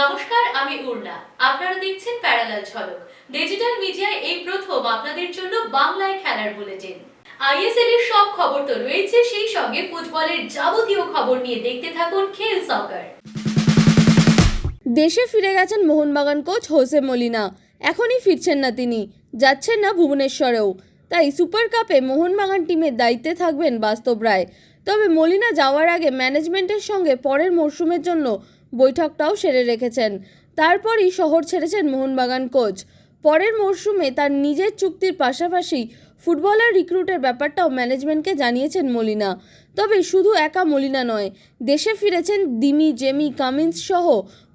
নমস্কার, আমি উর্না। আপনারা দেখছেন প্যারালাল ঝলক। ডিজিটাল মিডিয়ায় এই প্রথম আপনাদের জন্য বাংলায় খেলার বুলেটিন। আইএসএল এর সব খবর তো রয়েছে, সেই সঙ্গে ফুটবলের যাবতীয় খবর নিয়ে দেখতে থাকুন খেল সকার দেশে ফিরে গেছেন মোহনবাগান কোচ হোসে মলিনা। এখনই ফিরছেন না তিনি, যাচ্ছেন না ভুবনেশ্বরেও। তাই সুপার কাপে মোহনবাগান টিমের দায়িত্বে থাকবেন বাস্তব রায়। তবে মলিনা যাওয়ার আগে ম্যানেজমেন্টের সঙ্গে পরের মরশুমের জন্য বৈঠকটাও সেরে রেখেছেন। তারপরই শহর ছেড়েছেন মোহনবাগান কোচ। পরের মরশুমে তার নিজের চুক্তির পাশাপাশি ফুটবলার রিক্রুটের ব্যাপারটাও ম্যানেজমেন্টকে জানিয়েছেন মলিনা। তবে শুধু একা মলিনা নয়, দেশে ফিরেছেন দিমি, জেমি, কামিন্স সহ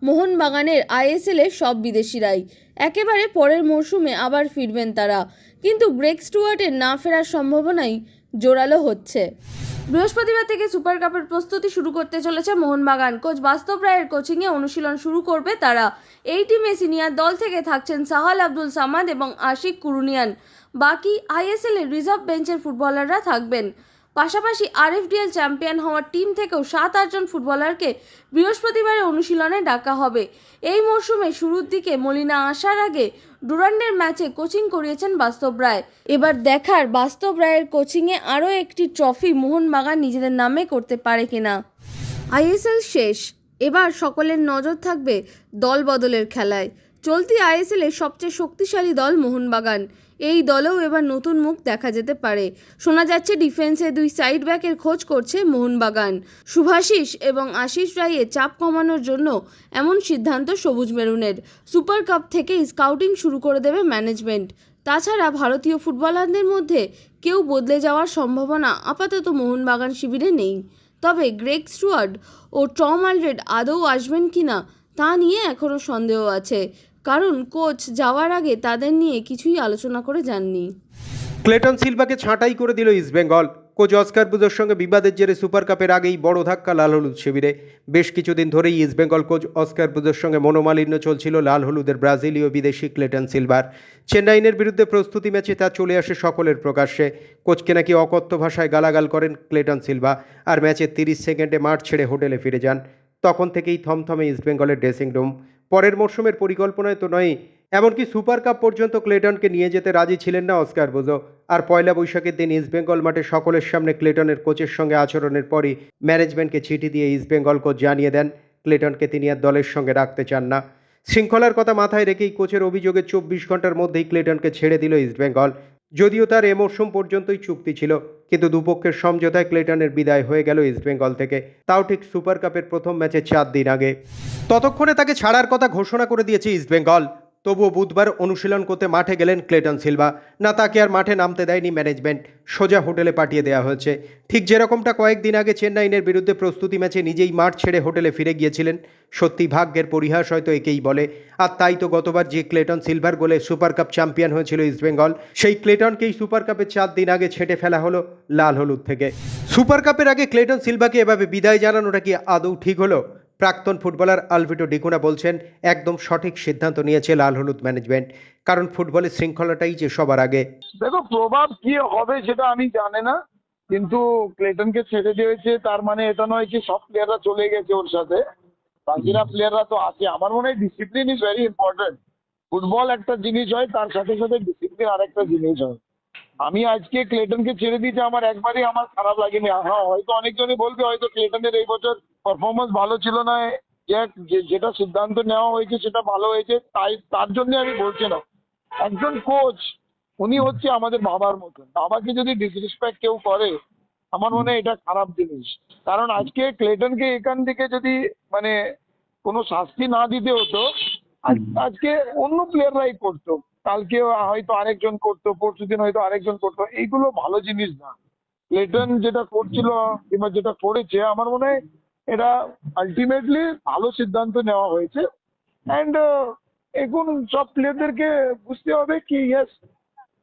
মোহনবাগানের আইএসএল এর সব বিদেশিরাই। একেবারে পরের মরশুমে আবার ফিরবেন তারা। কিন্তু গ্রেক স্টুয়ার্টের না ফেরার সম্ভাবনাই জোরালো হচ্ছে। বৃহস্পতিবার থেকে সুপার কাপের প্রস্তুতি শুরু করতে চলেছে মোহনবাগান। কোচ বাস্তব রায়ের কোচিংয়ে অনুশীলন শুরু করবে তারা। এই টিমে সিনিয়র দল থেকে থাকছেন সাহাল আব্দুল সামাদ এবং আশিক কুরুনিয়ান। বাকি আইএসএল এর রিজার্ভ বেঞ্চের ফুটবলাররা থাকবেন। পাশাপাশি আরএফডিএল চ্যাম্পিয়ন হওয়ার টিম থেকেও সাত আটজন ফুটবলারকে বৃহস্পতিবারে অনুশীলনে ডাকা হবে। এই মরশুমে শুরুর দিকে মলিনা আসার আগে ডুরান্ডের ম্যাচে কোচিং করিয়েছেন বাস্তব রায়। এবার দেখার বাস্তব রায়ের কোচিংয়ে আরও একটি ট্রফি মোহনবাগান নিজেদের নামে করতে পারে কিনা। আইএসএল শেষ। এবার সকলের নজর থাকবে দল বদলের খেলায়। চলতি আইএসএল এর সবচেয়ে শক্তিশালী দল মোহনবাগান। এই দলেও এবার নতুন মুখ দেখা যেতে পারে। শোনা যাচ্ছে ডিফেন্সে দুই সাইড ব্যাকের খোঁজ করছে মোহনবাগান। শুভাশিস এবং আশিস রায়ের চাপ কমানোর জন্য এমন সিদ্ধান্ত সবুজ মেরুনের। সুপার কাপ থেকেই স্কাউটিং শুরু করে দেবে ম্যানেজমেন্ট। তাছাড়া ভারতীয় ফুটবলারদের মধ্যে কেউ বদলে যাওয়ার সম্ভাবনা আপাতত মোহনবাগান শিবিরে নেই। তবে গ্রেগ স্টুয়ার্ড ও টম আলরেড আদৌ আসবেন কিনা তা নিয়ে এখনও সন্দেহ আছে। কারণ কোচ যাওয়ার আগে তাদের নিয়ে কিছুই আলোচনা করে যাননি। ক্লেটন সিলভাকে ছাঁটাই করে দিল ইস্টবেঙ্গল কোচ অস্কার বুজোর সঙ্গে বিবাদের জেরে সুপার কাপের আগেই বড় ধাক্কা লাল হলুদ শিবিরে। বেশ কিছুদিন ধরেই ইস্টবেঙ্গল কোচ অস্কার বুজোর সঙ্গে মনোমালিন্য চলছিল লাল হলুদের ব্রাজিলীয় বিদেশি ক্লেটন সিলভার। চেন্নাইনের বিরুদ্ধে প্রস্তুতি ম্যাচে তা চলে আসে সকলের প্রকাশ্যে। কোচকে নাকি অকথ্য ভাষায় গালাগাল করেন ক্লেটন সিলভা আর ম্যাচের তিরিশ সেকেন্ডে মাঠ ছেড়ে হোটেলে ফিরে যান। তখন থেকেই থমথমে ইস্টবেঙ্গলের ড্রেসিং রুম। পরের মরশুমের পরিকল্পনায় তো নয় এমনকি সুপার কাপ পর্যন্ত ক্লেটনকে নিয়ে যেতে রাজি ছিলেন না অস্কার বোজো আর পয়লা বৈশাখের দিন ইস্টবেঙ্গল মাঠে সকলের সামনে ক্লেটনের কোচের সঙ্গে আচরণের পরই ম্যানেজমেন্টকে চিঠি দিয়ে ইস্টবেঙ্গল কোচ জানিয়ে দেন, ক্লেটনকে তিনি আর দলের সঙ্গে রাখতে চান না। শৃঙ্খলার কথা মাথায় রেখেই কোচের অভিযোগে চব্বিশ ঘণ্টার মধ্যেই ক্লেটনকে ছেড়ে দিল ইস্টবেঙ্গল যদিও তার এ মরশুম পর্যন্তই চুক্তি ছিল, কিন্তু দুপক্ষের সমঝোতায় ক্লেটনের বিদায় হয়ে গেল ইস্টবেঙ্গল থেকে। তাও ঠিক সুপার কাপের প্রথম ম্যাচে চার দিন আগে। ততক্ষণে তাকে ছাড়ার কথা ঘোষণা করে দিয়েছে ইস্টবেঙ্গল তবুও বুধবার অনুশীলন করতে মাঠে গেলেন ক্লেটন সিলভা। না তাকে আর মাঠে নামতে দেয়নি ম্যানেজমেন্ট। সোজা হোটেলে পাঠিয়ে দেওয়া হয়েছে। ঠিক যেরকমটা কয়েকদিন আগে চেন্নাইনের বিরুদ্ধে প্রস্তুতি ম্যাচে নিজেই মাঠ ছেড়ে হোটেলে ফিরে গিয়েছিলেন। সত্যি ভাগ্যের পরিহাস হয়তো একেই বলে। আর তাই তো গতবার যে ক্লেটন সিলভার গোলে সুপার কাপ চ্যাম্পিয়ন হয়েছিল ইস্টবেঙ্গল সেই ক্লেটনকেই সুপার কাপের চার দিন আগে ছেটে ফেলা হলো লাল হলুদ থেকে। সুপার কাপের আগে ক্লেটন সিলভাকে এভাবে বিদায় জানানোটা কি আদৌ ঠিক হলো? প্রাক্তন ফুটবলার আলভিটো ডিকুনা বলছেন, একদম সঠিক সিদ্ধান্ত নিয়েছে লাল হলুদ ম্যানেজমেন্ট। কারণ ফুটবলের শৃঙ্খলাটাই যে সবার আগে। দেখো, প্রভাব কি হবে সেটা আমি জানি না, কিন্তু ক্লেটনকে ছেড়ে দিয়েছে, তার মানে এটা নয় যে সব প্লেয়াররা চলে গেছে ওর সাথে। বাকিরা প্লেয়াররা তো আছে। আমার মনে হয় discipline is very important football একটা জিনিস হয়, তার সাথে সাথে ডিসিপ্লিন আরেকটা জিনিস হয়। আমি আজকে ক্লেটনকে ছেড়ে দিয়েছি আমার একবারই আমার খারাপ লাগেনি। হ্যাঁ হয়তো অনেকজনই বলবে হয়তো ক্লেটনের এই বছর পারফরমেন্স ভালো ছিল না যেটা সিদ্ধান্ত নেওয়া হয়েছে সেটা ভালো হয়েছে তাই তার জন্য আমি বলছি না। একজন কোচ উনি হচ্ছে আমাদের বাবার মতন। বাবাকে যদি ডিসরেসপেক্ট কেউ করে আমার মনে হয় এটা খারাপ জিনিস। কারণ আজকে ক্লেটনকে এখান থেকে যদি মানে কোনো শাস্তি না দিতে হতো আজকে অন্য প্লেয়াররাই করতো। কালকে হয়তো আরেকজন করতো, পরশু দিন হয়তো আরেকজন করতো। এইগুলো ভালো জিনিস না। ক্লেটন যেটা করছিল কিংবা যেটা করেছে, আমার মনে হয় এটা আলটিমেটলি ভালো সিদ্ধান্ত নেওয়া হয়েছে। অ্যান্ড এখন সব প্লেয়ারদেরকে বুঝতে হবে কি ইয়েস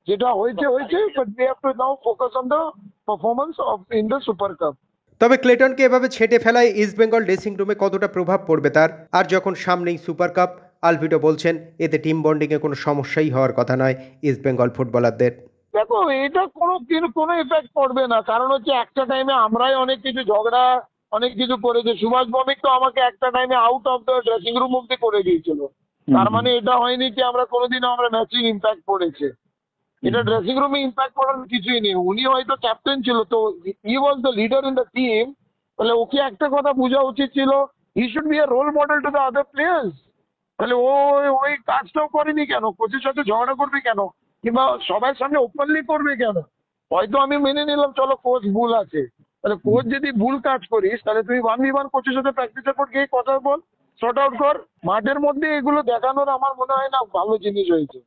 যেটা হয়েছে হয়েছে but they have to now focus on the performance of in the super cup তবে ক্লেটনকে এভাবে ছেটে ফেলায় ইস্টবেঙ্গল ড্রেসিং রুমে কতটা প্রভাব পড়বে তার? আর যখন সামনেই সুপার কাপ আলভিটো বলছেন এতে টিম বন্ডিংয়ে কোনো সমস্যাই হওয়ার কথা নয় ইস্টবেঙ্গল ফুটবলারদের দেখো এটা কোনো দিন কোনো এফেক্ট পড়বে না। কারণ হচ্ছে একটা টাইমে আমরাই অনেক কিছু ঝগড়া অনেক কিছু করেছে। সুভাষ ভৌমিক তো আমাকে একটা টাইমে out of the dressing room অব্দি করে দিয়েছিল। তার মানে এটা হয়নি যে আমরা কোনোদিনও আমরা ম্যাচিং ইম্প্যাক্ট পড়েছে। এটা ড্রেসিং রুমে ইম্প্যাক্ট পড়ার কিছুই নেই। উনি হয়তো ক্যাপ্টেন ছিল তো he was the leader in the team তাহলে ওকে একটা কথা বোঝা উচিত ছিল he should be a role model to the other players তাহলে ও, ওই- কাজটাও করেনি কেন? কোচের সাথে ঝগড়া করবে কেন? কিংবা সবার সামনে ওপেনলি করবে কেন? হয়তো আমি মেনে নিলাম, চলো কোচ ভুল আছে। তাহলে কোচ যদি ভুল কাজ করিস, তাহলে তুই ওয়ান ভি ওয়ান কোচের সাথে প্র্যাকটিসের পর গিয়ে কথা বল শর্ট আউট কর। মাঠের মধ্যে এগুলো দেখানোর আমার মনে হয় না ভালো জিনিস হয়েছে।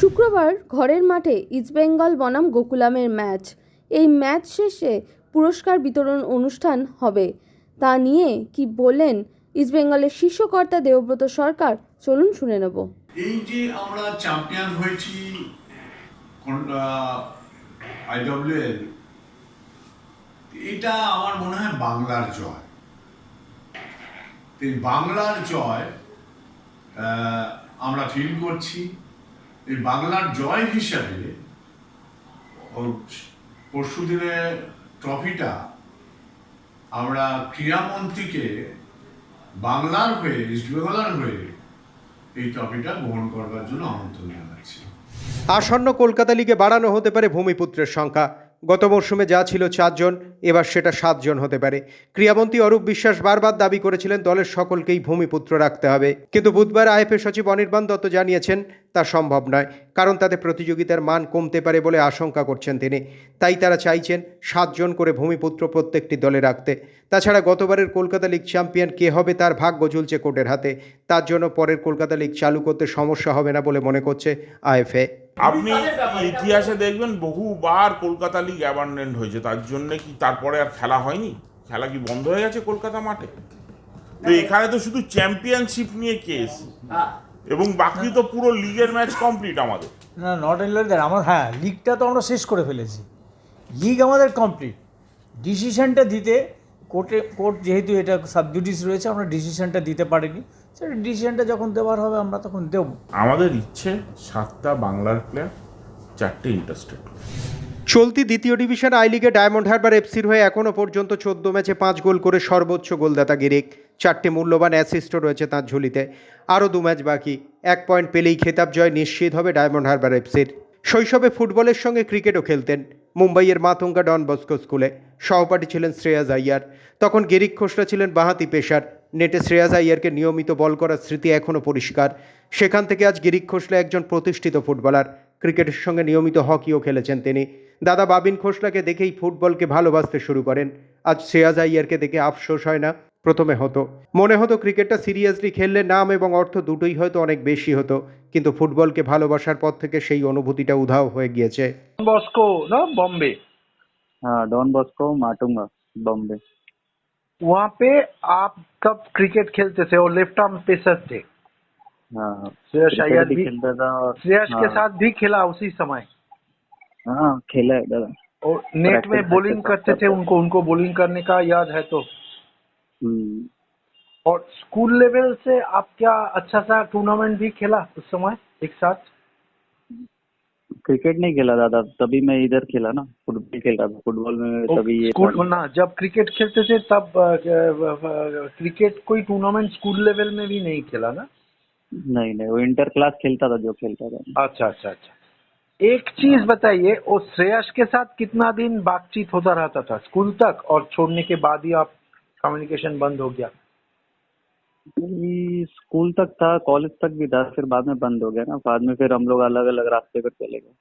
শুক্রবার ঘরের মাঠে ইস্টবেঙ্গল বনাম গোকুলামের ম্যাচ এই ম্যাচ শেষে পুরস্কার বিতরণ অনুষ্ঠান হবে। তা নিয়ে কি বললেন ইস্টবেঙ্গলের শীর্ষকর্তা দেবব্রত সরকার, চলুন শুনে নেব। এই যে আমরা চ্যাম্পিয়ন হয়েছি এটা আমার মনে হয় বাংলার জয়। এই বাংলার জয় আমরা ফিল করছি। এই বাংলার জয় হিসাবে পরশু দিনের ট্রফিটা আমরা ক্রীড়ামন্ত্রীকে বাংলার হয়ে ইস্টবেঙ্গলার হয়ে এই ট্রফিটা গ্রহণ করবার জন্য আমন্ত্রণ জানাচ্ছি। আসন্ন কলকাতা লিগে বাড়ানো হতে পারে ভূমিপুত্রের সংখ্যা। গত মরশুমে যা ছিল চারজন এবার সেটা সাতজন হতে পারে। ক্রীড়ামন্ত্রী অরূপ বিশ্বাস বারবার দাবি করেছিলেন, দলের সকলকেই ভূমিপুত্র রাখতে হবে। কিন্তু বুধবার আইএফএ সচিব অনির্বাণ দত্ত জানিয়েছেন, তা সম্ভব নয়, কারণ তাতে প্রতিযোগিতার মান কমতে পারে বলে আশঙ্কা করছেন তিনি। তাই তারা চাইছেন সাতজন করে ভূমিপুত্র প্রত্যেকটি দলে রাখতে। তাছাড়া গতবারের কলকাতা লিগ চ্যাম্পিয়ন কে হবে তার ভাগ্য ঝুলছে কোর্টের হাতে। তার জন্য পরের কলকাতা লিগ চালু করতে সমস্যা হবে না বলে মনে করছে আইএফএ। আপনি ইতিহাসে দেখবেন বহুবার কলকাতা লিগ অ্যাবান্ডেন্ট হয়েছে। তার জন্য কি তারপরে আর খেলা হয়নি? খেলা কি বন্ধ হয়ে গেছে কলকাতা মাঠে? তো এখানে তো শুধু চ্যাম্পিয়নশিপ নিয়ে কেস এবং বাকি তো পুরো লিগের ম্যাচ কমপ্লিট আমাদের। না নট দ্যাট আমার হ্যাঁ লিগটা তো আমরা শেষ করে ফেলেছি। লিগ আমাদের কমপ্লিট ডিসিশনটা দিতে কোর্টে কোর্ট যেহেতু এটা সাবজুডিস রয়েছে আমরা ডিসিশনটা দিতে পারিনি। সেটা ডিসিশনটা যখন দেওয়ার হবে আমরা তখন দেব। আমাদের ইচ্ছে সাতটা বাংলার প্লেয়ার চারটে ইন্টারেস্টেড চলতি দ্বিতীয় ডিভিশন আই লিগে ডায়মন্ড হারবার এফসির হয়ে এখনও পর্যন্ত চোদ্দ ম্যাচে পাঁচ গোল করে সর্বোচ্চ গোলদাতা গিরিক। চারটে মূল্যবান অ্যাসিস্টও রয়েছে তাঁর ঝুলিতে। আরও দু ম্যাচ বাকি। এক পয়েন্ট পেলেই খেতাব জয় নিশ্চিত হবে ডায়মন্ড হারবার এফসির শৈশবে ফুটবলের সঙ্গে ক্রিকেটও খেলতেন। মুম্বাইয়ের মাতঙ্গা ডন বস্কো স্কুলে। সহপাঠী ছিলেন শ্রেয়াজ আইয়ার। তখন গেরিক খোসরা ছিলেন বাহাতি পেশার নেটে শ্রেয়াজ আইয়ারকে নিয়মিত বল করার স্মৃতি এখনও পরিষ্কার। সেখান থেকে আজ গিরিক খোসলা একজন প্রতিষ্ঠিত ফুটবলার। ক্রিকেটের সঙ্গে নিয়মিত হকিও খেলেছেন তিনি। দাদা বাবিন খোসলাকে দেখেই ফুটবলকে ভালোবাসতে শুরু করেন। আজ শ্রেয়াজ আইয়ারকে দেখে আফসোস হয় না। প্রথমে হতো মনে হতো ক্রিকেটটা সিরিয়াসলি খেললে নাম এবং অর্থ দুটোই হয়তো অনেক বেশি হতো কিন্তু ফুটবলকে ভালোবাসার পর থেকে সেই অনুভূতিটা উধাও হয়ে গিয়েছে बॉस्को ना बॉम्बे हाँ डॉन बॉस्को माटूंगा बॉम्बे वहाँ पे आप कब क्रिकेट खेलते थे और लेफ्ट आर्म पेसर थे हाँ श्रेयस क्रिकेट अय्यर भी भी खेलता था और श्रेयस के हाँ, साथ भी खेला उसी समय हाँ खेला है दादा और नेट में Practice बॉलिंग करते करते थे करते। उनको उनको बॉलिंग करने का याद है तो हम्म, और स्कूल लेवल से आप क्या अच्छा सा टूर्नामेंट भी खेला उस समय एक साथ? क्रिकेट नहीं खेला दादा तभी मैं इधर खेला ना फुटबॉल खेल रहा था फुटबॉल में तभी ये स्कूल ना जब क्रिकेट खेलते थे तब क्रिकेट कोई टूर्नामेंट स्कूल लेवल में भी नहीं खेला ना? नहीं नहीं वो इंटर क्लास खेलता था जो खेलता था। अच्छा अच्छा अच्छा। एक चीज़ बताइए और श्रेयस के साथ कितना दिन बातचीत होता रहता था स्कूल तक और छोड़ने के बाद ही आप कम्युनिकेशन बंद हो गया। स्कूल तक था कॉलेज तक भी था फिर बाद में बंद हो गया ना। बाद में फिर हम लोग अलग अलग रास्ते पर चले गए।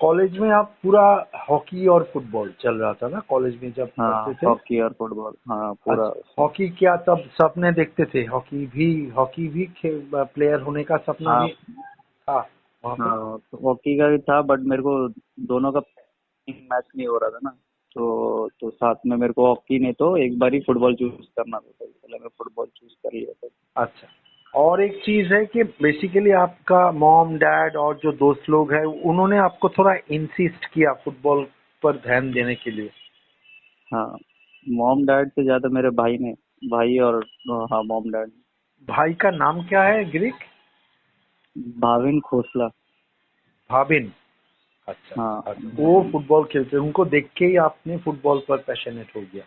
कॉलेज में आप पूरा हॉकी और फुटबॉल चल रहा था ना? कॉलेज में जब हाँ हॉकी और फुटबॉल हाँ पूरा। अच्छा, हॉकी क्या तब सपने देखते थे? हॉकी भी हॉकी भी प्लेयर होने का सपना हाँ। था हाँ हॉकी का भी था बट मेरे को दोनों का मैच नहीं हो रहा था ना। तो तो साथ में मेरे को हॉकी नहीं तो एक बार ही फुटबॉल चूज़ करना था तो इसलिए मैं फुटबॉल चूज़ कर लिया था। अच्छा। और एक चीज़ है कि बेसिकली आपका मॉम डैड और जो दोस्त लोग हैं उन्होंने आपको थोड़ा इंसिस्ट किया फुटबॉल पर ध्यान देने के लिए। हाँ। मॉम डैड से ज़्यादा मेरे भाई ने भाई और हाँ मॉम डैड भाई का नाम क्या है ग्रीक भाविन खोसला। अच्छा हाँ। अच्छा। वो फुटबॉल खेलते हैं उनको देख के ही आपने फुटबॉल पर पैशनेट हो गया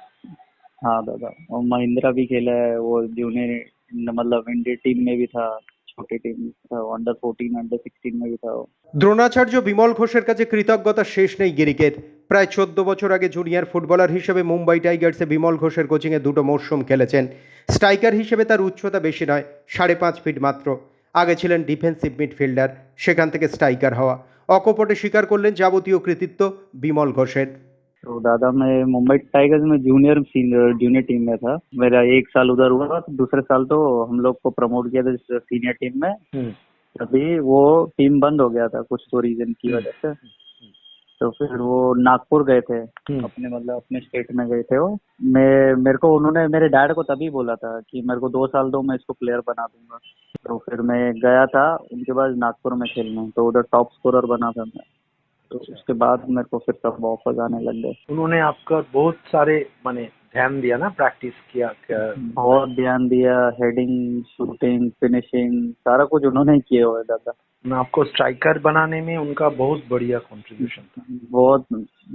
हाँ दादा और महिंद्रा भी खेला है वो जूनियर मतलब इंडिया टीम में भी था छोटी टीम में था अंडर फोर्टीन अंडर सिक्सटीन में भी था वो দ্রোণাচার্য বিমল ঘোষের কাছে কৃতজ্ঞতা শেষ নেই গিরিকের প্রায় চোদ্দ বছর আগে জুনিয়র ফুটবলার হিসেবে মুম্বাই টাইগার্সে বিমল ঘোষের কোচিংয়ে দুটো মরশুম খেলেছেন স্ট্রাইকার হিসেবে তার উচ্চতা বেশি নয় সাড়ে পাঁচ ফিট মাত্র আগে ছিলেন ডিফেন্সিভ মিডফিল্ডার সেখান থেকে স্ট্রাইকার হওয়া অকপটে স্বীকার করলেন যাবতীয় কৃতিত্ব বিমল ঘোষের तो दादा मैं मुंबई टाइगर्स में जूनियर जूनियर टीम में था मेरा एक साल उधर हुआ दूसरे साल तो हम लोग को प्रमोट किया था सीनियर टीम में तभी वो टीम बंद हो गया था कुछ तो रीजन की वजह से तो फिर वो नागपुर गए थे। अपने मतलब अपने स्टेट में गए थे वो। मैं मेरे को उन्होंने मेरे डैड को तभी बोला था कि मेरे को दो साल दो मैं इसको प्लेयर बना दूँगा। तो फिर मैं गया था उनके बाद नागपुर में खेलने। तो उधर टॉप स्कोरर बना था मैं। तो उसके बाद मेरे को फिर सब ऑफर्स आने लग गए। उन्होंने आपका बहुत सारे माने ध्यान दिया ना प्रैक्टिस किया क्या- बहुत ध्यान दिया हेडिंग शूटिंग फिनिशिंग सारा कुछ उन्होंने ही किया हुआ दादा। आपको स्ट्राइकर बनाने में उनका बहुत बढ़िया कंट्रीब्यूशन था बहुत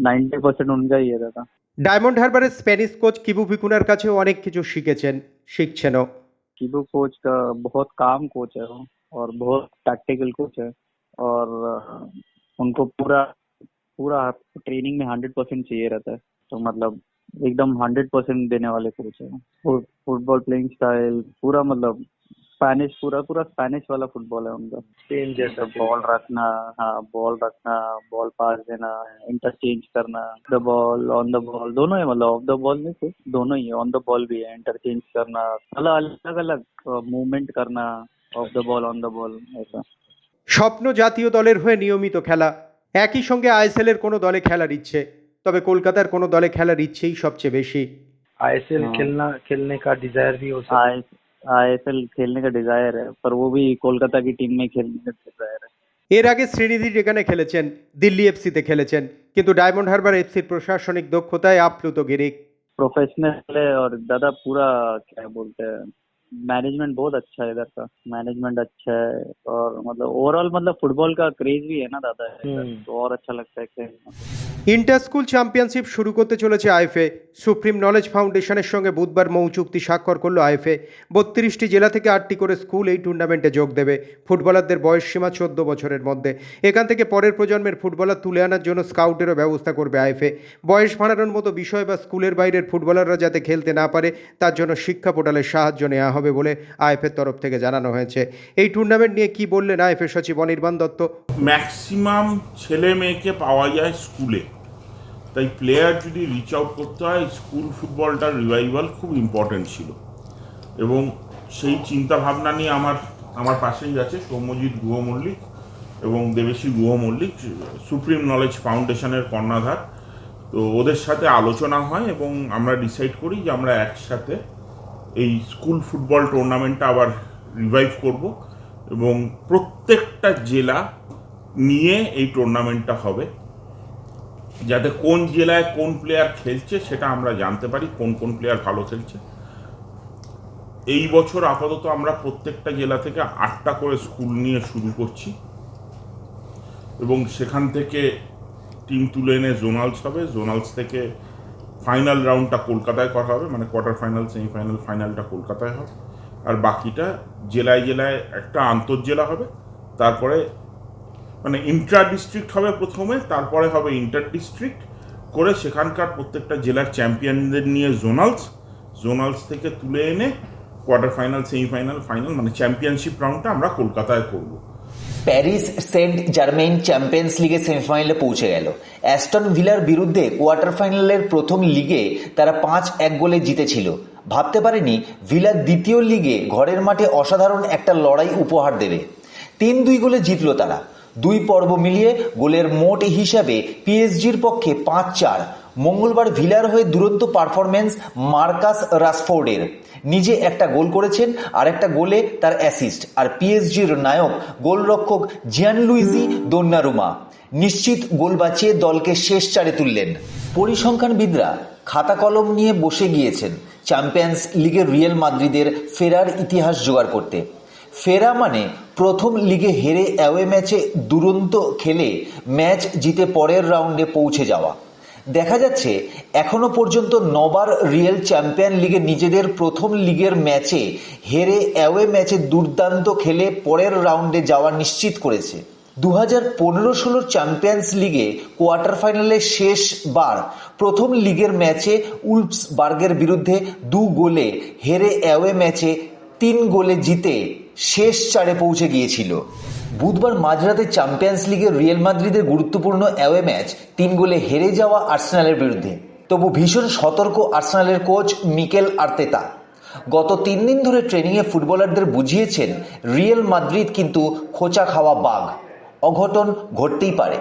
नाइन्टी परसेंट उनका ही है दादा ডায়মন্ড হারবারের স্প্যানিশ কোচ কিবু ভিকুনার কাছেও অনেক কিছু শিখেছেন শিখছেনও कीबो कोच का बहुत काम कोच है वो और बहुत टैक्टिकल कोच है और अ, उनको पूरा पूरा ट्रेनिंग में हंड्रेड परसेंट चाहिए रहता है तो मतलब एकदम हंड्रेड परसेंट देने वाले कोच है फुट- फुटबॉल प्लेइंग स्टाइल पूरा मतलब स्पेनिश पूरा पूरा स्पेनिश वाला फुटबॉल है उनका स्पेन जैसा बॉल रखना हाँ बॉल रखना बॉल पास देना इंटरचेंज करना the ball on the ball दोनों है मतलब ऑफ द बॉल में सिर्फ दोनों ही ऑन द बॉल भी है इंटरचेंज करना मतलब अलग अलग मूवमेंट करना off the ball on the ball ऐसा স্বপ্ন জাতীয় দলের হয়ে নিয়মিত খেলা একই সঙ্গে আইএসএল এর কোনো দলে খেলার ইচ্ছে তবে কলকাতার কোনো দলে খেলার ইচ্ছেই সবচেয়ে বেশি आईएसएल हाँ। खेलना खेलने का डिजायर भी हो सकता है आई आई एस एल खेलने का डिजायर है पर वो भी कोलकाता की टीम में खेलने का डिजायर है এর আগে শ্রীনিধি যেখানে খেলেছেন দিল্লি এফসিতে খেলেছেন কিন্তু ডায়মন্ড হারবার এফসির প্রশাসনিক দক্ষতায় আপ্লুত গিরিক प्रोफेशनल है और दादा पूरा क्या बोलते हैं मैनेजमेंट बहुत अच्छा है इधर का मैनेजमेंट अच्छा है और मतलब ओवरऑल मतलब फुटबॉल का क्रेज भी है ना दादा इधर, हम्म। तो और अच्छा लगता है खेलना ইন্টার স্কুল চ্যাম্পিয়নশিপ শুরু করতে চলেছে আইএফএ। সুপ্রিম নলেজ ফাউন্ডেশনের সঙ্গে বুধবার মৌ চুক্তি স্বাক্ষর করল আইএফএ। বত্রিশটি জেলা থেকে আটটি করে স্কুল এই টুর্নামেন্টে যোগ দেবে। ফুটবলারদের বয়স সীমা চোদ্দ বছরের মধ্যে। এখান থেকে পরের প্রজন্মের ফুটবলার তুলে আনার জন্য স্কাউটেরও ব্যবস্থা করবে আইএফএ। বয়স বাড়ানোর মতো বিষয় বা স্কুলের বাইরের ফুটবলাররা যাতে খেলতে না পারে, তার জন্য শিক্ষা পোর্টালের সাহায্য নেওয়া হবে বলে আইএফের তরফ থেকে জানানো হয়েছে। এই টুর্নামেন্ট নিয়ে কি বললেন আইএফের সচিব অনির্বাণ দত্ত? ম্যাক্সিমাম ছেলে মেয়েকে পাওয়া যায় স্কুলে। তাই প্লেয়ার যদি রিচ আউট করতে হয় স্কুল ফুটবলটার রিভাইভাল খুব ইম্পর্টেন্ট ছিল। এবং সেই চিন্তা ভাবনা নিয়ে আমার আমার পাশেই আছে সৌম্যজিৎ গুহ মল্লিক এবং দেবেশী গুহ মল্লিক সুপ্রিম নলেজ ফাউন্ডেশনের কর্ণাধার। তো ওদের সাথে আলোচনা হয় এবং আমরা ডিসাইড করি যে আমরা একসাথে এই স্কুল ফুটবল টুর্নামেন্টটা আবার রিভাইভ করব এবং প্রত্যেকটা জেলা নিয়ে এই টুর্নামেন্টটা হবে। যাতে কোন জেলায় কোন প্লেয়ার খেলছে সেটা আমরা জানতে পারি, কোন কোন প্লেয়ার ভালো খেলছে। এই বছর আপাতত আমরা প্রত্যেকটা জেলা থেকে আটটা করে স্কুল নিয়ে শুরু করছি। এবং সেখান থেকে টিম তুলে এনে জোনালস হবে। জোনালস থেকে ফাইনাল রাউন্ডটা কলকাতায় করা হবে মানে কোয়ার্টার ফাইনাল সেমিফাইনাল ফাইনালটা কলকাতায় হবে। আর বাকিটা জেলায় জেলায় একটা আন্তর্জেলা হবে। তারপরে মানে ইন্ট্রা ডিস্ট্রিক্ট হবে প্রথমে, তারপরে হবে ইন্টার ডিস্ট্রিক্ট করে সেখানকার প্রত্যেকটা জেলার চ্যাম্পিয়নদের নিয়ে জোনালস জোনালস থেকে তুলে এনে কোয়ার্টার ফাইনাল সেমিফাইনাল ফাইনাল মানে চ্যাম্পিয়নশিপ রাউন্ডটা আমরা কলকাতায় করব। প্যারিস সেন্ট জার্মেইন চ্যাম্পিয়ন্স লিগের সেমিফাইনালে পৌঁছে গেল। অ্যাস্টন ভিলার বিরুদ্ধে কোয়ার্টার ফাইনালের প্রথম লিগে তারা পাঁচ এক গোলে জিতেছিল। ভাবতে পারেনি ভিলার দ্বিতীয় লিগে ঘরের মাঠে অসাধারণ একটা লড়াই উপহার দেবে। তিন দুই গোলে জিতল তারা। দুই পর্ব মিলিয়ে গোলের মোট হিসাবে পিএসজির পক্ষে পাঁচ চার। মঙ্গলবার ভিলার হয়ে দুরন্ত পারফরমেন্স মার্কাস রাসফোর্ডের। নিজে একটা গোল করেছেন আর একটা গোলে তার অ্যাসিস্ট আর পিএসজির নায়ক গোলরক্ষক জিয়ান লুইজি দোন্নারুমা। নিশ্চিত গোল বাঁচিয়ে দলকে শেষ চারে তুললেন। পরিসংখ্যানবিদরা খাতা কলম নিয়ে বসে গিয়েছেন চ্যাম্পিয়ন্স লিগের রিয়েল মাদ্রিদের ফেরার ইতিহাস জোগাড় করতে। ফেরা মানে প্রথম লিগে হেরে অ্যাওয়ে ম্যাচে দুরন্ত খেলে ম্যাচ জিতে পরের রাউন্ডে পৌঁছে যাওয়া। দেখা যাচ্ছে, এখনও পর্যন্ত নবার রিয়েল চ্যাম্পিয়ন লিগে নিজেদের প্রথম লিগের ম্যাচে হেরে অ্যাওয়ে ম্যাচে দুর্দান্ত খেলে পরের রাউন্ডে যাওয়া নিশ্চিত করেছে। দু হাজার পনেরো ষোলোর চ্যাম্পিয়ন্স লিগে কোয়ার্টার ফাইনালে শেষবার প্রথম লিগের ম্যাচে উলফসবার্গের বিরুদ্ধে দু গোলে হেরে অ্যাওয়ে ম্যাচে তিন গোলে জিতে শেষ চারে পৌঁছে গিয়েছিল। বুধবার মাঝরাতে চ্যাম্পিয়ন্স লিগের রিয়েল মাদ্রিদের গুরুত্বপূর্ণ অ্যাওয়ে ম্যাচ তিন গোলে হেরে যাওয়া আর্সেনালের বিরুদ্ধে। তবু ভীষণ সতর্ক আর্সেনালের কোচ মিকেল আর্তেতা। গত তিন দিন ধরে ট্রেনিংয়ে ফুটবলারদের বুঝিয়েছেন, রিয়েল মাদ্রিদ কিন্তু খোঁচা খাওয়া বাঘ। অঘটন ঘটতেই পারে।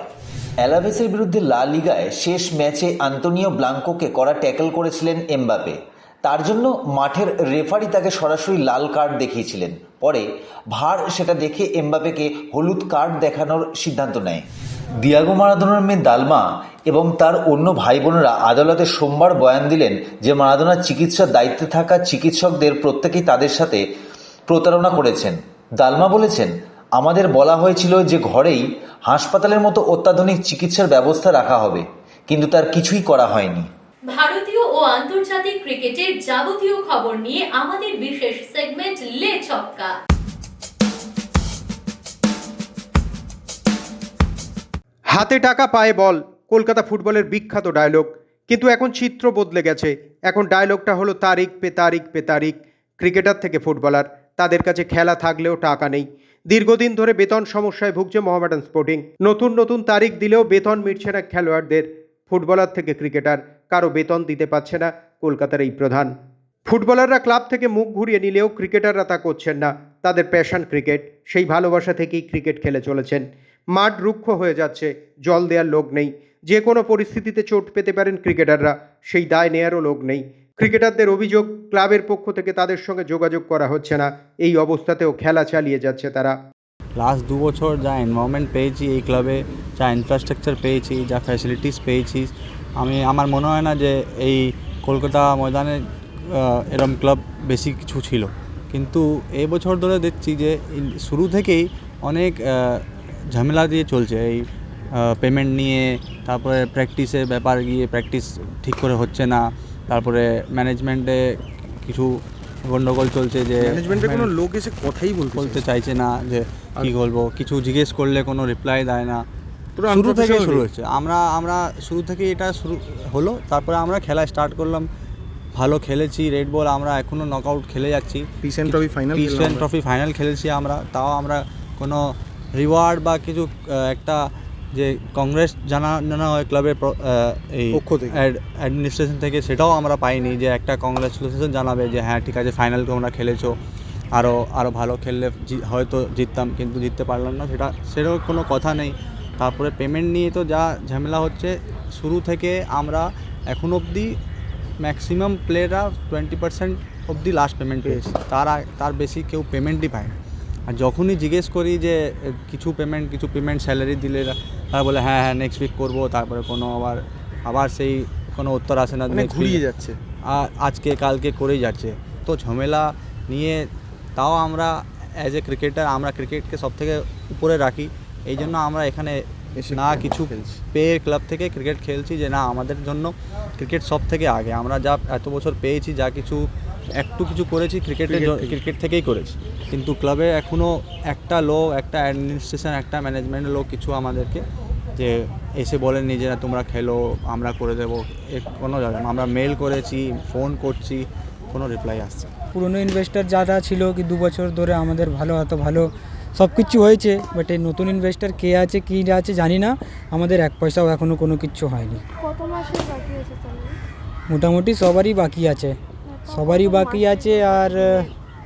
অ্যালাভেসের বিরুদ্ধে লা লিগায় শেষ ম্যাচে আন্তোনিও ব্লাঙ্কোকে করা ট্যাকল করেছিলেন এমবাপে। তার জন্য মাঠের রেফারি তাকে সরাসরি লাল কার্ড দেখিয়েছিলেন। পরে ভার সেটা দেখে এমবাপেকে হলুদ কার্ড দেখানোর সিদ্ধান্ত নেয়। দিয়াগো মারাদোনার মেয়ে দালমা এবং তার অন্য ভাই বোনেরা আদালতে সোমবার বয়ান দিলেন যে মারাদোনার চিকিৎসার দায়িত্বে থাকা চিকিৎসকদের প্রত্যেকেই তাদের সাথে প্রতারণা করেছেন। দালমা বলেছেন, আমাদের বলা হয়েছিল যে ঘরেই হাসপাতালের মতো অত্যাধুনিক চিকিৎসার ব্যবস্থা রাখা হবে, কিন্তু তার কিছুই করা হয়নি। ভারতীয় ও আন্তর্জাতিক ক্রিকেটের যাবতীয় খবর নিয়ে আমাদের বিশেষ সেগমেন্ট লে ছক্কা। হাতে টাকা, পায়ে বল, কলকাতা ফুটবলের বিখ্যাত ডায়লগ কিন্তু এখন চিত্র বদলে গেছে। এখন ডায়লগটা হলো তারিখ পে তারিখ পে তারিখ। ক্রিকেটার থেকে ফুটবলার। তাদের কাছে খেলা থাকলেও টাকা নেই। দীর্ঘদিন ধরে বেতন সমস্যায় ভুগছে মোহামেডান স্পোর্টিং। নতুন নতুন তারিখ দিলেও বেতন মিটছে না খেলোয়াড়দের। ফুটবলার থেকে ক্রিকেটার কারও বেতন দিতে পারছে না কলকাতার এই প্রধান। ফুটবলাররা ক্লাব থেকে মুখ ঘুরিয়ে নিলেও ক্রিকেটাররা তা করছেন না। তাদের প্যাশন ক্রিকেট সেই ভালোবাসা থেকেই ক্রিকেট খেলে চলেছেন। মাঠ রুক্ষ হয়ে যাচ্ছে, জল দেওয়ার লোক নেই। যে কোনো পরিস্থিতিতে চোট পেতে পারেন ক্রিকেটাররা, সেই দায় নেয়ারও লোক নেই। ক্রিকেটারদের অভিযোগ, ক্লাবের পক্ষ থেকে তাদের সঙ্গে যোগাযোগ করা হচ্ছে না। এই অবস্থাতেও খেলা চালিয়ে যাচ্ছে তারা। লাস্ট দু বছর যা এনভায়রনমেন্ট পেয়েছি এই ক্লাবে যা ইনফ্রাস্ট্রাকচার পেয়েছি, যা ফ্যাসিলিটিস পেয়েছি, আমি, আমার মনে হয় না যে এই কলকাতা ময়দানে এরম ক্লাব বেশি কিছু ছিল। কিন্তু এই বছর ধরে দেখছি যে শুরু থেকেই অনেক ঝামেলা দিয়ে চলছে। এই পেমেন্ট নিয়ে, তারপরে প্র্যাকটিসের ব্যাপার গিয়ে প্র্যাকটিস ঠিক করে হচ্ছে না, তারপরে ম্যানেজমেন্টে কিছু গন্ডগোল চলছে যে ম্যানেজমেন্টের কোনো লোক এসে কথাই বলতে বলতে চাইছে না। যে কি বলব কিছু জিজ্ঞেস করলে কোনো রিপ্লাই দেয় না। পুরো শুরু থেকে শুরু। হচ্ছে আমরা আমরা শুরু থেকে এটা শুরু হলো তারপরে আমরা খেলা স্টার্ট করলাম। ভালো খেলেছি রেড বল আমরা এখনও নকআউট খেলে যাচ্ছি। Peace and trophy final peace and trophy final খেলেছি আমরা। তাও আমরা কোনো রিওয়ার্ড বা কিছু একটা যে কংগ্রেস জানানো হয় ক্লাবের এই পক্ষ থেকে। অ্যাডমিনিস্ট্রেশন থেকে সেটাও আমরা পাইনি যে একটা কংগ্রেচুলেশন জানাবে যে হ্যাঁ ঠিক আছে ফাইনাল তোমরা খেলেছো আরও আরও ভালো খেললে হয়তো জিততাম কিন্তু জিততে পারলাম না। সেটা সেটাও কোনো কথা নেই। তারপরে পেমেন্ট নিয়ে তো যা ঝামেলা হচ্ছে শুরু থেকে আমরা এখন অবধি ম্যাক্সিমাম প্লেয়াররা টোয়েন্টি পার্সেন্ট অবধি লাস্ট পেমেন্ট পেয়েছে। তার তার বেশি কেউ পেমেন্টই পায় না আর যখনই জিজ্ঞেস করি যে কিছু পেমেন্ট কিছু পেমেন্ট স্যালারি দিলে তারা বলে হ্যাঁ হ্যাঁ নেক্সট উইক করব। তারপরে কোনো আবার আবার সেই কোনো উত্তর আসে না মানে ঘুরিয়ে যাচ্ছে। আর আজকে কালকে করেই যাচ্ছে। তো ঝামেলা নিয়ে তাও আমরা অ্যাজ এ ক্রিকেটার আমরা ক্রিকেটকে সব থেকে উপরে রাখি। এই জন্য আমরা এখানে না কিছু খেলছি। পেয়ে ক্লাব থেকে ক্রিকেট খেলছি যে না আমাদের জন্য ক্রিকেট সব থেকে আগে। আমরা যা এত বছর পেয়েছি যা কিছু একটু কিছু করেছি থেকে। ক্রিকেট থেকেই। করেছি। কিন্তু ক্লাবে এখনও একটা লো একটা অ্যাডমিনিস্ট্রেশন একটা ম্যানেজমেন্টের লো কিছু আমাদেরকে যে এসে বলেননি নিজেরা তোমরা খেলো আমরা করে দেবো। এ কোনো জায়গা আমরা মেল করেছি ফোন করছি কোনো রিপ্লাই আসছে। পুরনো ইনভেস্টার যারা ছিল কি দু বছর ধরে আমাদের ভালো এত ভালো সব কিছু হয়েছে। বাট এই নতুন ইনভেস্টার কে আছে কী আছে জানি না। আমাদের এক পয়সাও এখনও কোনো কিচ্ছু হয়নি। কত মাসের বাকি আছে তাহলে? মোটামুটি সবারই বাকি আছে। সবারই বাকি আছে আর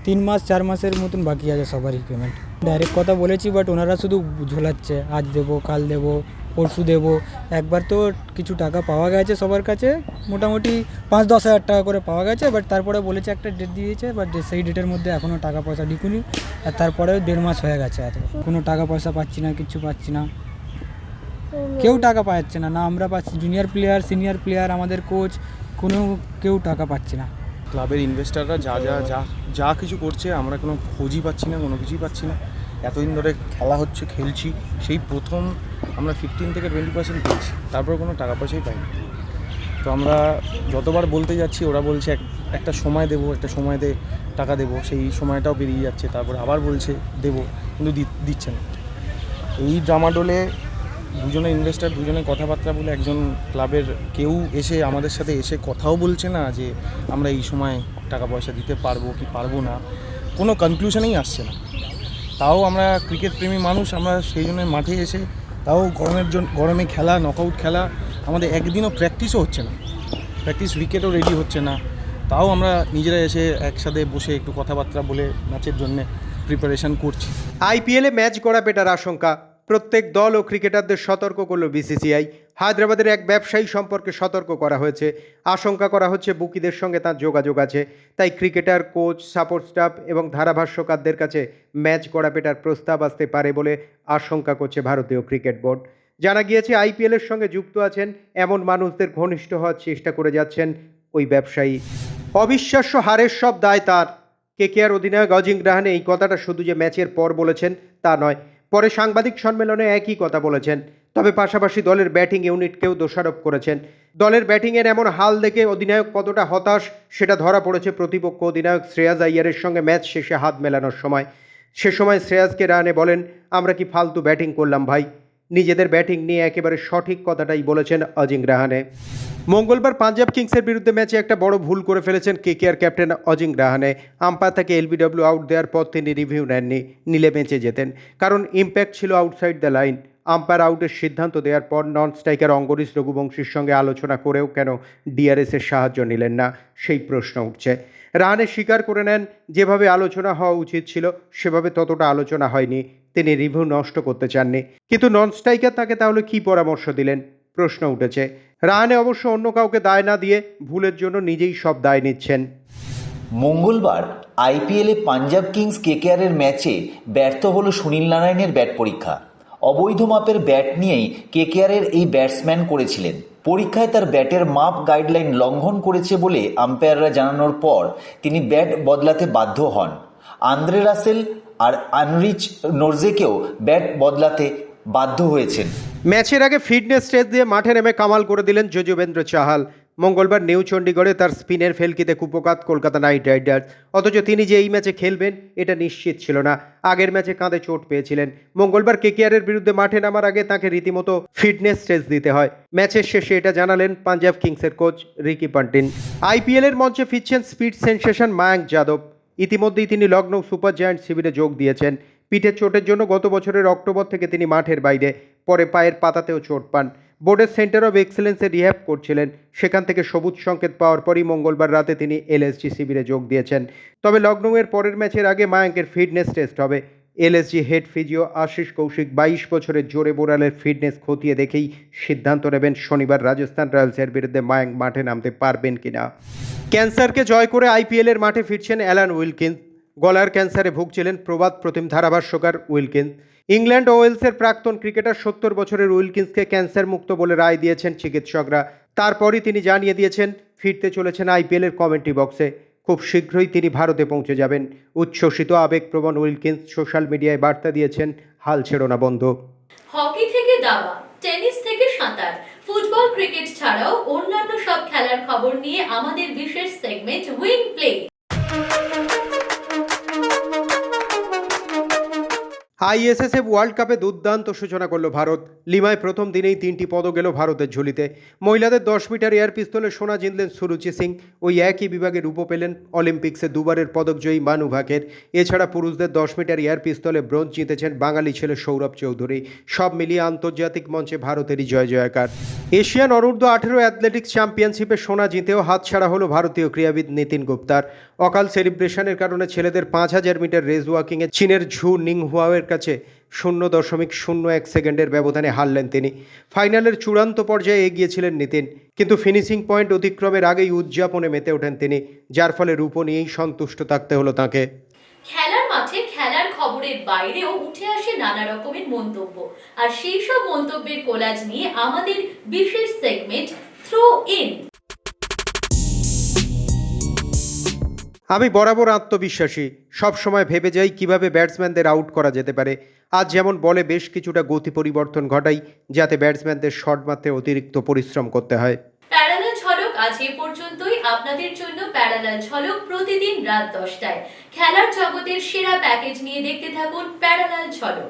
তিন মাস, চার মাসের মতন বাকি আছে সবারই পেমেন্ট ডাইরেক্ট কথা বলেছি বাট ওনারা শুধু ঝোলাচ্ছে, আজ দেবো, কাল দেবো, পরশু দেবো। একবার তো কিছু টাকা পাওয়া গেছে সবার কাছে, মোটামুটি পাঁচ, দশ হাজার টাকা করে পাওয়া গেছে বাট তারপরে বলেছে একটা ডেট দিয়েছে বাট সেই ডেটের মধ্যে এখনও টাকা পয়সা ঢুকুনি, আর তারপরে দেড় মাস হয়ে গেছে এত। কোনো টাকা পয়সা পাচ্ছি না, কিছু পাচ্ছি না। কেউ টাকা পাচ্ছে না না আমরা পাচ্ছি। জুনিয়র প্লেয়ার সিনিয়র প্লেয়ার আমাদের কোচ কোনো কেউ টাকা পাচ্ছে না। ক্লাবের ইনভেস্টাররা যা যা যা যা কিছু করছে, আমরা কোনো খোঁজই পাচ্ছি না, কোনো কিছুই পাচ্ছি না। এতদিন ধরে খেলা হচ্ছে, খেলছি, সেই প্রথম আমরা ফিফটিন থেকে টোয়েন্টি পার্সেন্ট পেয়েছি, তারপর কোনো টাকা পয়সাই পাইনি। তো আমরা যতবার বলতে যাচ্ছি, ওরা বলছে, এক- একটা সময় দেবো, একটা সময় দে, টাকা দেবো। সেই সময়টাও বেরিয়ে যাচ্ছে, তারপর আবার বলছে, দেবো। কিন্তু দিচ্ছে না। এই ড্রামাডোলে দুজনে ইনভেস্টার দুজনে কথাবার্তা বলে একজন ক্লাবের কেউ এসে আমাদের সাথে এসে কথাও বলছে না যে আমরা এই সময় টাকা পয়সা দিতে পারব কি পারব না। কোনো কনক্লুশনেই আসছে না। তাও আমরা ক্রিকেট প্রেমী মানুষ, আমরা সেই জন্য মাঠে এসে তাও গরমের জন্য গরমে খেলা নকআউট খেলা, আমাদের একদিনও প্র্যাকটিসও হচ্ছে না। প্র্যাকটিস উইকেটও রেডি হচ্ছে না। তাও আমরা নিজেরা এসে একসাথে বসে একটু কথাবার্তা বলে ম্যাচের জন্য প্রিপারেশন করছি। আইপিএলে ম্যাচ গড়া পেটার আশঙ্কা। প্রত্যেক দল ও ক্রিকেটারদের সতর্ক করল বিসিসিআই। হায়দ্রাবাদের এক ব্যবসায়ী সম্পর্কে সতর্ক করা হয়েছে। আশঙ্কা করা হচ্ছে বুকিদের সঙ্গে তার যোগাযোগ আছে। তাই ক্রিকেটার, কোচ, সাপোর্ট স্টাফ এবং ধারাভাষ্যকারদের কাছে ম্যাচ গড়া পেটার প্রস্তাব আসতে পারে বলে আশঙ্কা করছে ভারতীয় ক্রিকেট বোর্ড। জানা গিয়েছে আইপিএলের সঙ্গে যুক্ত আছেন এমন মানুষদের ঘনিষ্ঠ হওয়ার চেষ্টা করে যাচ্ছেন ওই ব্যবসায়ী। অবিশ্বাস্য হারের সব দায় তার কেকেআর অধিনায়ক অজিং রাহানে এই কথাটা শুধু যে ম্যাচের পর বলেছেন তা নয়। পরে সাংবাদিক সম্মেলনে একই কথা বলেছেন। তবে পাশাপাশি দলের ব্যাটিং ইউনিটকেও দোষারোপ করেছেন। দলের ব্যাটিংয়ের এমন হাল দেখে অধিনায়ক কতটা হতাশ, সেটা ধরা পড়েছে প্রতিপক্ষ অধিনায়ক শ্রেয়াজ আইয়ারের সঙ্গে ম্যাচ শেষে হাত মেলানোর সময়। সে সময় শ্রেয়াজকে রানে বলেন, আমরা কি ফালতু ব্যাটিং করলাম ভাই? নিজেদের ব্যাটিং নিয়ে একেবারে সঠিক কথাটাই বলেছেন অজিং রাহানে। মঙ্গলবার পাঞ্জাব কিংসের বিরুদ্ধে ম্যাচে একটা বড় ভুল করে ফেলেছেন কে KKR captain Ajinkya Rahane. Umpire তাকে এলবিডব্লিউ আউট দেওয়ার পর তিনি রিভিউ নেননি, নিলে বেঁচে যেতেন। কারণ ইম্প্যাক্ট ছিল আউটসাইড দ্য লাইন। আম্পায়ার আউটের সিদ্ধান্ত দেওয়ার পর নন স্ট্রাইকার অঙ্গরিস রঘুবংশীর সঙ্গে আলোচনা করেও কেন ডিআরএসের সাহায্য নিলেন না, সেই প্রশ্ন উঠছে। রাহানে স্বীকার করে নেন, যেভাবে আলোচনা হওয়া উচিত ছিল, সেভাবে ততটা আলোচনা হয়নি। তিনি রিভিউ নষ্ট করতে চাননি। কিন্তু নন স্ট্রাইকার তাকে তাহলে কী পরামর্শ দিলেন? প্রশ্ন উঠেছে। রাহানে অবশ্য অন্য কাউকে দায় না দিয়ে ভুলের জন্য নিজেই সব দায় নিচ্ছেন। মঙ্গলবার আইপিএলে পাঞ্জাব কিংস কেকেআরের ম্যাচে ব্যর্থ হল সুনীল নারায়ণের ব্যাট পরীক্ষা। অবৈধ মাপের ব্যাট নিয়েই কেকেআরের এই ব্যাটসম্যান করেছিলেন। পরীক্ষায় তার ব্যাটের মাপ গাইডলাইন লঙ্ঘন করেছে বলে আম্পায়াররা জানানোর পর তিনি ব্যাট বদলাতে বাধ্য হন। আন্দ্রে রাসেল আর আনরিচ নোরজেকেও ব্যাট বদলাতে বাধ্য হয়েছেন। ম্যাচের আগে ফিটনেস টেস্ট দিয়ে মাঠে নেমে কামাল করে দিলেন যজুবেন্দ্র চাহাল। মঙ্গলবার নিউ চণ্ডীগড়ে তার স্পিনের ফেলকিতে কুপকাত কলকাতা নাইট রাইডার্স। অথচ তিনি যে এই ম্যাচে খেলবেন, এটা নিশ্চিত ছিল না। আগের ম্যাচে কাঁধে চোট পেয়েছিলেন। মঙ্গলবার কেকেআরের বিরুদ্ধে মাঠে নামার আগে তাকে রীতিমতো ফিটনেস টেস্ট দিতে হয়। ম্যাচের শেষে এটা জানালেন পাঞ্জাব কিংসের কোচ রিকি পান্টিন। আইপিএলের মঞ্চে ফিরছেন স্পিড সেনসেশন মায়াঙ্ক যাদব। ইতিমধ্যেই তিনি লখনৌ সুপার জায়ান্ট শিবিরে যোগ দিয়েছেন। পিঠের চোটের জন্য গত বছরের অক্টোবর থেকে তিনি মাঠের বাইরে, পরে পায়ের পাতাতেও চোট পান। বোর্ডের সেন্টার অফ এক্সেলেন্সে রিহ্যাব করছিলেন। সেখান থেকে সবুজ সংকেত পাওয়ার পরই মঙ্গলবার রাতে তিনি এলএসজি শিবিরে যোগ দিয়েছেন। তবে লখনৌয়ের পরের ম্যাচের আগে মায়াঙ্কের ফিটনেস টেস্ট হবে। LSG head physio Ashish Kaushik বাইশ বছরের জোরে বোরালের ফিটনেস খতিয়ে দেখেই সিদ্ধান্ত নেবেন শনিবার রাজস্থান রয়্যালসের বিরুদ্ধে মায়াঙ্ক মাঠে নামতে পারবেন কিনা। ক্যান্সারকে জয় করে আইপিএলের মাঠে ফিরছেন অ্যালান উইলকিন্স। গলার ক্যান্সারে ভুগছিলেন প্রবাদ প্রতিম ধারাভাষ্যকার উইলকিন্স। ইংল্যান্ড ও ওয়েলসের প্রাক্তন ক্রিকেটার সত্তর বছরের উইলকিন্সকে ক্যান্সার মুক্ত বলে রায় দিয়েছেন চিকিৎসকরা। তারপরই তিনি জানিয়ে দিয়েছেন, ফিরতে চলেছেন আইপিএলের কমেন্ট্রি বক্সে। খুব শীঘ্রই তিনি ভারতে পৌঁছে যাবেন। উচ্ছ্বসিত আবেগপ্রবণ উইলকিন্স সোশ্যাল মিডিয়ায় বার্তা দিয়েছেন, হাল ছেড়ো না বন্ধ। হকি থেকে দাবা, টেনিস থেকে সাঁতার, ফুটবল, ক্রিকেট ছাড়াও অন্যান্য সব খেলার খবর নিয়ে আমাদের বিশেষ segment wing play ISSF world কাপে দুর্দান্ত সূচনা করল ভারত। লিমায় প্রথম দিনেই তিনটি পদক গেল ভারতের ঝুলিতে। মহিলাদের দশ মিটার এয়ার পিস্তলে সোনা জিতলেন সুরুচি সিং। ওই একই বিভাগে রূপ পেলেন অলিম্পিক্সে দুবারের পদকজয়ী মানু ভাকের। এছাড়া পুরুষদের দশ মিটার এয়ার পিস্তলে ব্রোঞ্জ জিতেছেন বাঙালি ছেলে সৌরভ চৌধুরী। সব মিলিয়ে আন্তর্জাতিক মঞ্চে ভারতেরই জয় জয়কার। এশিয়ান অনূর্ধ্ব আঠেরো অ্যাথলেটিক্স চ্যাম্পিয়নশিপে সোনা জিতেও হাতছাড়া হলো ভারতীয় ক্রীড়াবিদ নিতিন গুপ্তার। অকাল সেলিব্রেশনের কারণে ছেলেদের পাঁচ হাজার মিটার রেস ওয়াকিংয়ে চীনের ঝু নিংহুয়াওয়ের কাছে শূন্য দশমিক শূন্য এক সেকেন্ডের ব্যবধানে হারলেন তিনি। ফাইনালের চূড়ান্ত পর্যায়ে এগিয়েছিলেন নিতিন, কিন্তু ফিনিশিং পয়েন্ট অতিক্রমের আগেই উদযাপনে মেতে ওঠেন তিনি, যার ফলে রূপ নিয়েই সন্তুষ্ট থাকতে হলো তাকে। খেলার মাঠে খেলার খবরের বাইরেও উঠে আসে নানা রকমের মন্তব্য। আর সেই সব মন্তব্যের কোলাজ নিয়ে আমাদের বিশেষ সেগমেন্ট থ্রো ইন আমি বরাবর আত্মবিশ্বাসী। সব সময় ভেবে যাই কীভাবে ব্যাটসম্যানদের আউট করা যেতে পারে। আজ যেমন বলে বেশ কিছুটা গতি পরিবর্তন ঘটাই, যাতে ব্যাটসম্যানদের শট মারতে অতিরিক্ত পরিশ্রম করতে হয়। প্যারালাল ঝলক আজ এ পর্যন্তই। আপনাদের জন্য প্যারালাল ঝলক প্রতিদিন রাত দশটায়। খেলার জগতের সেরা প্যাকেজ নিয়ে দেখতে থাকুন প্যারালাল ঝলক।